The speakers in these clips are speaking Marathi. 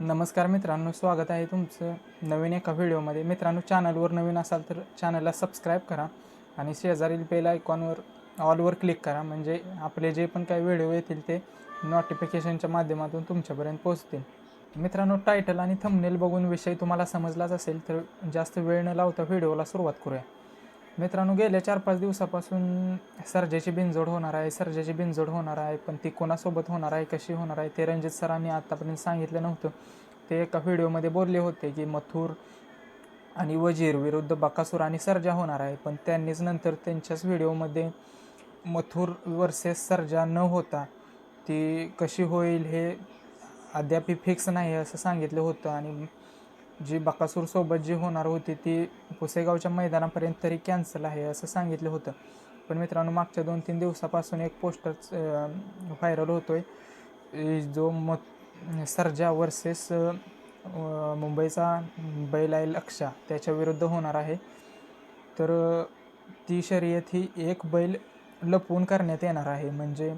नमस्कार मित्रांनो स्वागत आहे तुमचं नवीन एका व्हिडिओमध्ये. मित्रांनो चॅनलवर नवीन असाल तर चॅनलला सबस्क्राईब करा आणि शेजारील बेल आयकॉनवर ऑलवर क्लिक करा. म्हणजे आपले जे पण काही व्हिडिओ येतील ते नोटिफिकेशनच्या माध्यमातून तुमच्यापर्यंत पोहोचतील. मित्रांनो टायटल आणि थंबनेल बघून विषय तुम्हाला समजलाच असेल तर जास्त वेळ न लावता व्हिडिओला सुरुवात करूया. मित्रांनो गेल्या चार पाच दिवसापासून सर्जेची बिनजोड होणार आहे सर्जाची बिनजोड होणार आहे पण ती कोणासोबत होणार आहे कशी होणार आहे ते रणजित सरांनी आत्तापर्यंत सांगितलं नव्हतं. ते एका व्हिडिओमध्ये बोलले होते की मथुर आणि वजीर विरुद्ध बकासूर आणि सर्जा होणार आहे पण त्यांनीच नंतर त्यांच्याच व्हिडिओमध्ये मथुर वर्सेस सर्जा न होता ती कशी होईल हे अद्याप फिक्स नाही असं सांगितलं होतं आणि जी बकासूरसोबत जी होणार होती ती पुसेगावच्या मैदानापर्यंत तरी कॅन्सल आहे असं सांगितलं होतं. पण मित्रांनो मागच्या दोन तीन दिवसापासून एक पोस्टर व्हायरल होतो आहे जो म सर्जा वर्सेस मुंबईचा बैल आहे लक्षा त्याच्या विरुद्ध होणार आहे. तर ती शर्यत ही एक बैल लपवून करण्यात येणार आहे. म्हणजे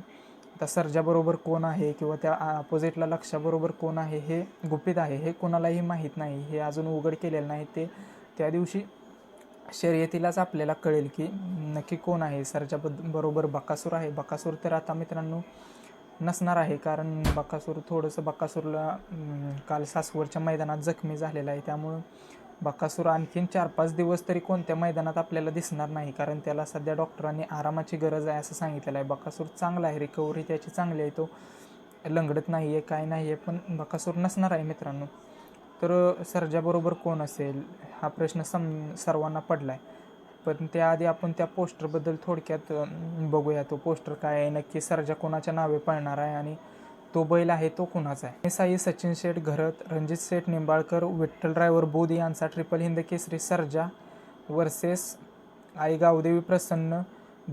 आता सर्जाबरोबर कोण आहे किंवा त्या अपोजिटला लक्षाबरोबर कोण आहे हे गुपित आहे हे कोणालाही माहीत नाही. हे अजून उघड केलेलं नाही. ते त्या दिवशी शर्यतीलाच आपल्याला कळेल की नक्की कोण आहे. सरच्याबद्द बरोबर बकासूर आहे. बकासूर तर आता मित्रांनो नसणार आहे कारण बकासूर थोडंसं बकासूरला काल सासवडच्या मैदानात जखमी झालेला आहे. त्यामुळं बकासूर आणखीन चार पाच दिवस तरी कोणत्या मैदानात आपल्याला दिसणार नाही कारण त्याला सध्या डॉक्टरांनी आरामाची गरज आहे असं सांगितलेलं आहे. बकासूर चांगला आहे रिकव्हरी त्याची चांगली आहे तो लंगडत नाही आहे काय नाही आहे पण बकासूर नसणार आहे मित्रांनो. तर सर्जाबरोबर कोण असेल? हा प्रश्न सम सर्वांना पडला आहे पण त्याआधी आपण त्या पोस्टरबद्दल थोडक्यात बघूया. तो पोस्टर काय आहे? नक्की सर्जा कोणाच्या नावे पळणार आहे? आणि तो बैल आहे तो कुणाचा आहे? साई सचिन शेठ घरत रणजित शेठ निंबाळकर विठ्ठल ड्रायव्हर बोध यांचा ट्रिपल हिंद केसरी सर्जा वर्सेस आई गावदेवी प्रसन्न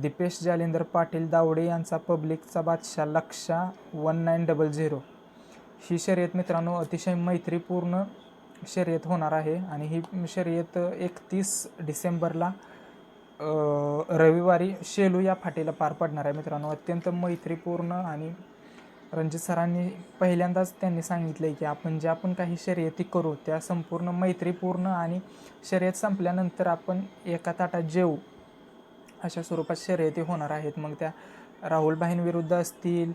दीपेश जालिंदर पाटील दावडे यांचा पब्लिकचा बादशाह लक्षा वन नाईन डबल झिरो. ही शर्यत मित्रांनो अतिशय मैत्रीपूर्ण शर्यत होणार आहे आणि ही शर्यत एकतीस डिसेंबरला रविवारी शेलू या फाटीला पार पडणार आहे मित्रांनो. अत्यंत मैत्रीपूर्ण आणि रणजित सरांनी पहिल्यांदाच त्यांनी सांगितलं आहे की आपण ज्या पण काही शर्यती करू त्या संपूर्ण मैत्रीपूर्ण आणि शर्यत संपल्यानंतर आपण एका ताटात जेऊ अशा स्वरूपात शर्यती होणार आहेत. मग त्या राहुलबाईंविरुद्ध असतील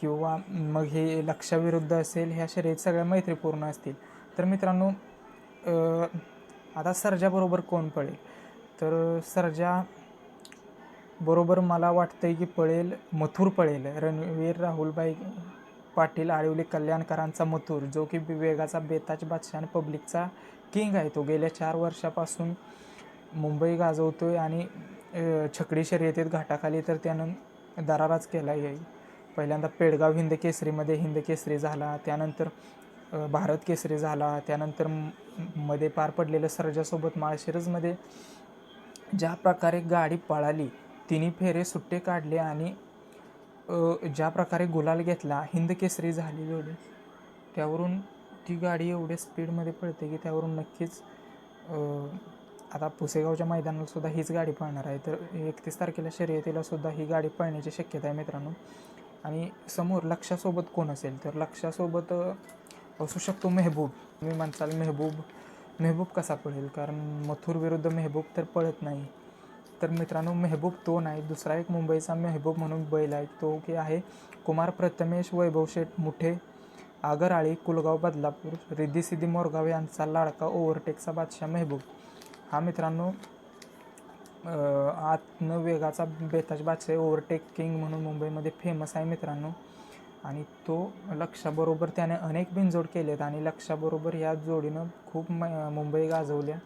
किंवा मग हे लक्षाविरुद्ध असेल ह्या शर्यत सगळ्या मैत्रीपूर्ण असतील. तर मित्रांनो आता सर्जाबरोबर कोण पडेल तर सर्जा बरोबर मला वाटतंय की पळेल मथुर पळेल. रणवीर राहुलबाई पाटील आळिवली कल्याणकरांचा मथुर जो की वेगाचा बेताज बादशाह आणि पब्लिकचा किंग आहे. तो गेल्या चार वर्षापासून मुंबई गाजवतोय आणि छकडी शर्यतीत घाटाखाली तर त्यानं दराराच केला आहे पहिल्यांदा पेडगाव हिंद केसरीमध्ये हिंद केसरी झाला त्यानंतर भारत केसरी झाला त्यानंतरमध्ये पार पडलेलं सर्जासोबत माळशिरजमध्ये ज्या प्रकारे गाडी पळाली तिन्ही फेरे सुट्टे काढले आणि ज्या प्रकारे गुलाल घेतला हिंद केसरी झाली त्यावरून ती गाडी एवढ्या स्पीडमध्ये पळते की त्यावरून नक्कीच आता पुसेगावच्या मैदानाला सुद्धा हीच गाडी पळणार आहे. तर एकतीस तारखेला शर्यतीला सुद्धा ही गाडी पळण्याची शक्यता आहे मित्रांनो. आणि समोर लक्षासोबत कोण असेल? तर लक्षासोबत असू शकतो मेहबूब. मी म्हणसाल मेहबूब मेहबूब कसा पळेल? कारण मथुर विरुद्ध मेहबूब तर पळत नाही. तर मित्रांनो मेहबूब तो नाही. दुसरा एक मुंबईचा मेहबूब म्हणून बैल आहे. तो की आहे कुमार प्रथमेश वैभव शेठ मुठे आगरआळी कुलगाव बदलापूर रिद्धी सिद्धी मोरगाव यांचा लाडका ओव्हरटेकचा बादशाह मेहबूब. हा मित्रांनो आत्मवेगाचा बेताज बादशाह ओव्हरटेक किंग म्हणून मुंबईमध्ये फेमस आहे मित्रांनो. आणि तो लक्षाबरोबर त्याने अनेक बिनजोड केलेत आणि लक्षाबरोबर ह्या जोडीनं खूप मुंबई गाजवल्या.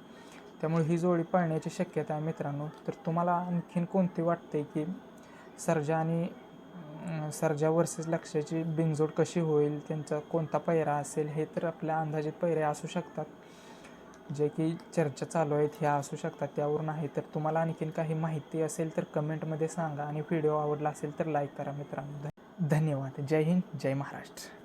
त्यामुळे ही जोडी पळण्याची शक्यता आहे मित्रांनो. तर तुम्हाला आणखीन कोणती वाटते की सर्जा आणि सर्जा वर्सेस लक्षाची बिनजोड कशी होईल? त्यांचा कोणता पैरा असेल? हे तर आपल्या अंदाजित पैरे असू शकतात. जे की चर्चा चालू आहेत ह्या असू शकतात त्यावरून आहे. तर तुम्हाला आणखीन काही माहिती असेल तर कमेंटमध्ये सांगा आणि व्हिडिओ आवडला असेल तर लाईक करा मित्रांनो. धन्यवाद. जय हिंद जय महाराष्ट्र.